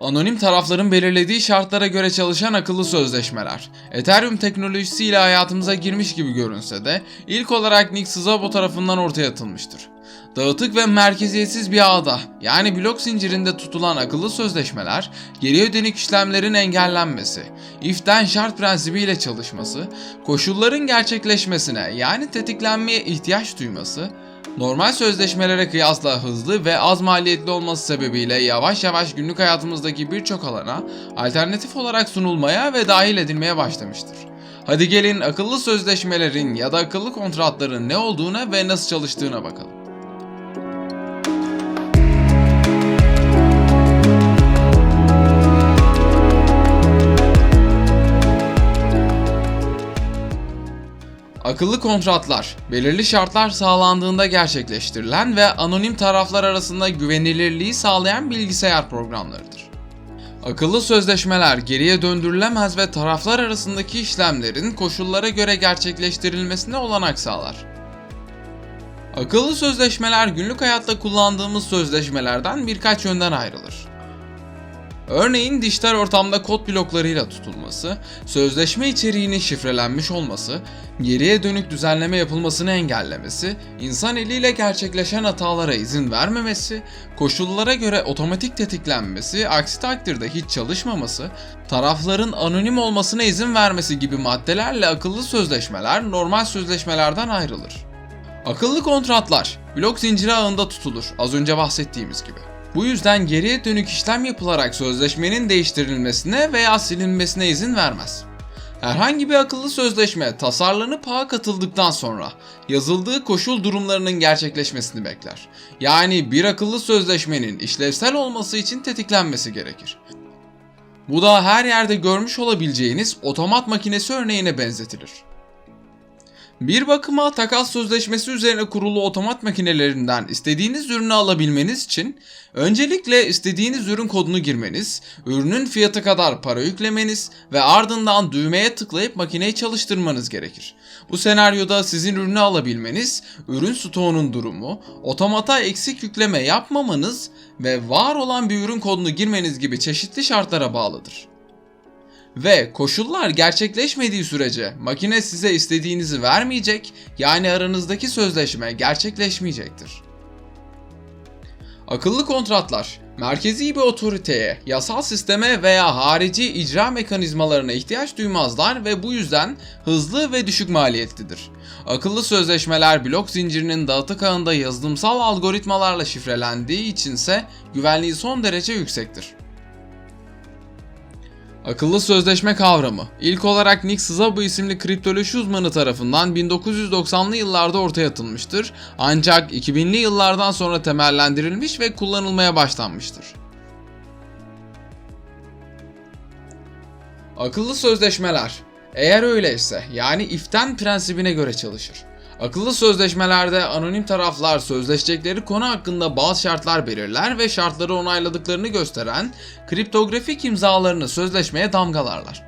Anonim tarafların belirlediği şartlara göre çalışan akıllı sözleşmeler. Ethereum teknolojisiyle hayatımıza girmiş gibi görünse de ilk olarak Nick Szabo tarafından ortaya atılmıştır. Dağıtık ve merkeziyetsiz bir ağda yani blok zincirinde tutulan akıllı sözleşmeler geriye dönük işlemlerin engellenmesi, if'ten şart prensibiyle çalışması, koşulların gerçekleşmesine yani tetiklenmeye ihtiyaç duyması, Normal sözleşmelere kıyasla hızlı ve az maliyetli olması sebebiyle yavaş yavaş günlük hayatımızdaki birçok alana alternatif olarak sunulmaya ve dahil edilmeye başlamıştır. Hadi gelin akıllı sözleşmelerin ya da akıllı kontratların ne olduğuna ve nasıl çalıştığına bakalım. Akıllı kontratlar, belirli şartlar sağlandığında gerçekleştirilen ve anonim taraflar arasında güvenilirliği sağlayan bilgisayar programlarıdır. Akıllı sözleşmeler geriye döndürülemez ve taraflar arasındaki işlemlerin koşullara göre gerçekleştirilmesine olanak sağlar. Akıllı sözleşmeler günlük hayatta kullandığımız sözleşmelerden birkaç yönden ayrılır. Örneğin dijital ortamda kod bloklarıyla tutulması, sözleşme içeriğinin şifrelenmiş olması, geriye dönük düzenleme yapılmasını engellemesi, insan eliyle gerçekleşen hatalara izin vermemesi, koşullara göre otomatik tetiklenmesi, aksi takdirde hiç çalışmaması, tarafların anonim olmasına izin vermesi gibi maddelerle akıllı sözleşmeler normal sözleşmelerden ayrılır. Akıllı kontratlar blok zinciri ağında tutulur az önce bahsettiğimiz gibi. Bu yüzden geriye dönük işlem yapılarak sözleşmenin değiştirilmesine veya silinmesine izin vermez. Herhangi bir akıllı sözleşme tasarlanıp ağa katıldıktan sonra yazıldığı koşul durumlarının gerçekleşmesini bekler. Yani bir akıllı sözleşmenin işlevsel olması için tetiklenmesi gerekir. Bu da her yerde görmüş olabileceğiniz otomat makinesi örneğine benzetilir. Bir bakıma takas sözleşmesi üzerine kurulu otomat makinelerinden istediğiniz ürünü alabilmeniz için öncelikle istediğiniz ürün kodunu girmeniz, ürünün fiyatı kadar para yüklemeniz ve ardından düğmeye tıklayıp makineyi çalıştırmanız gerekir. Bu senaryoda sizin ürünü alabilmeniz, ürün stoğunun durumu, otomata eksik yükleme yapmamanız ve var olan bir ürün kodunu girmeniz gibi çeşitli şartlara bağlıdır. Ve koşullar gerçekleşmediği sürece makine size istediğinizi vermeyecek, yani aranızdaki sözleşme gerçekleşmeyecektir. Akıllı kontratlar, merkezi bir otoriteye, yasal sisteme veya harici icra mekanizmalarına ihtiyaç duymazlar ve bu yüzden hızlı ve düşük maliyetlidir. Akıllı sözleşmeler blok zincirinin dağıtık ağında yazılımsal algoritmalarla şifrelendiği içinse güvenliği son derece yüksektir. Akıllı sözleşme kavramı ilk olarak Nick Szabo isimli kriptoloji uzmanı tarafından 1990'lı yıllarda ortaya atılmıştır. Ancak 2000'li yıllardan sonra temellendirilmiş ve kullanılmaya başlanmıştır. Akıllı sözleşmeler eğer öyleyse yani if'ten prensibine göre çalışır. Akıllı sözleşmelerde anonim taraflar sözleşecekleri konu hakkında bazı şartlar belirler ve şartları onayladıklarını gösteren kriptografik imzalarını sözleşmeye damgalarlar.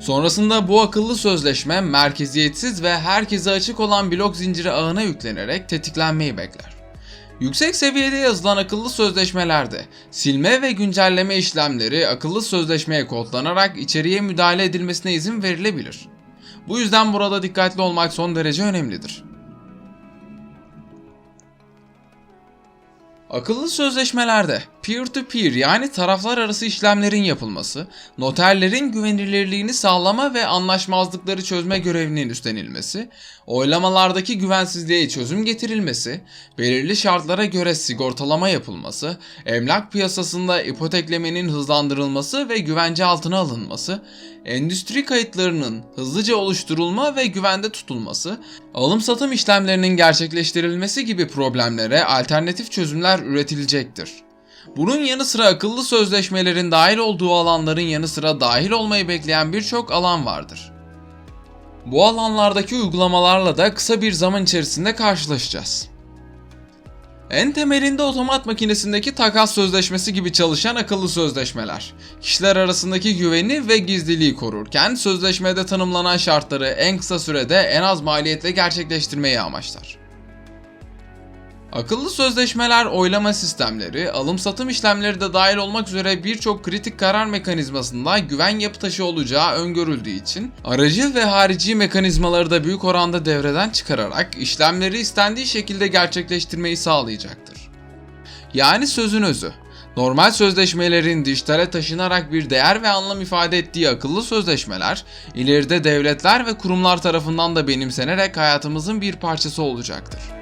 Sonrasında bu akıllı sözleşme merkeziyetsiz ve herkese açık olan blok zinciri ağına yüklenerek tetiklenmeyi bekler. Yüksek seviyede yazılan akıllı sözleşmelerde silme ve güncelleme işlemleri akıllı sözleşmeye kodlanarak içeriye müdahale edilmesine izin verilebilir. Bu yüzden burada dikkatli olmak son derece önemlidir. Akıllı sözleşmelerde peer-to-peer yani taraflar arası işlemlerin yapılması, noterlerin güvenilirliğini sağlama ve anlaşmazlıkları çözme görevinin üstlenilmesi, oylamalardaki güvensizliğe çözüm getirilmesi, belirli şartlara göre sigortalama yapılması, emlak piyasasında ipoteklemenin hızlandırılması ve güvence altına alınması, endüstri kayıtlarının hızlıca oluşturulma ve güvende tutulması, alım-satım işlemlerinin gerçekleştirilmesi gibi problemlere alternatif çözümler üretilecektir. Bunun yanı sıra akıllı sözleşmelerin dahil olduğu alanların yanı sıra dahil olmayı bekleyen birçok alan vardır. Bu alanlardaki uygulamalarla da kısa bir zaman içerisinde karşılaşacağız. En temelinde otomat makinesindeki takas sözleşmesi gibi çalışan akıllı sözleşmeler. Kişiler arasındaki güveni ve gizliliği korurken sözleşmede tanımlanan şartları en kısa sürede en az maliyetle gerçekleştirmeyi amaçlar. Akıllı sözleşmeler oylama sistemleri, alım-satım işlemleri de dahil olmak üzere birçok kritik karar mekanizmasında güven yapı taşı olacağı öngörüldüğü için aracı ve harici mekanizmaları da büyük oranda devreden çıkararak işlemleri istendiği şekilde gerçekleştirmeyi sağlayacaktır. Yani sözün özü. Normal sözleşmelerin dijitale taşınarak bir değer ve anlam ifade ettiği akıllı sözleşmeler, ileride devletler ve kurumlar tarafından da benimsenerek hayatımızın bir parçası olacaktır.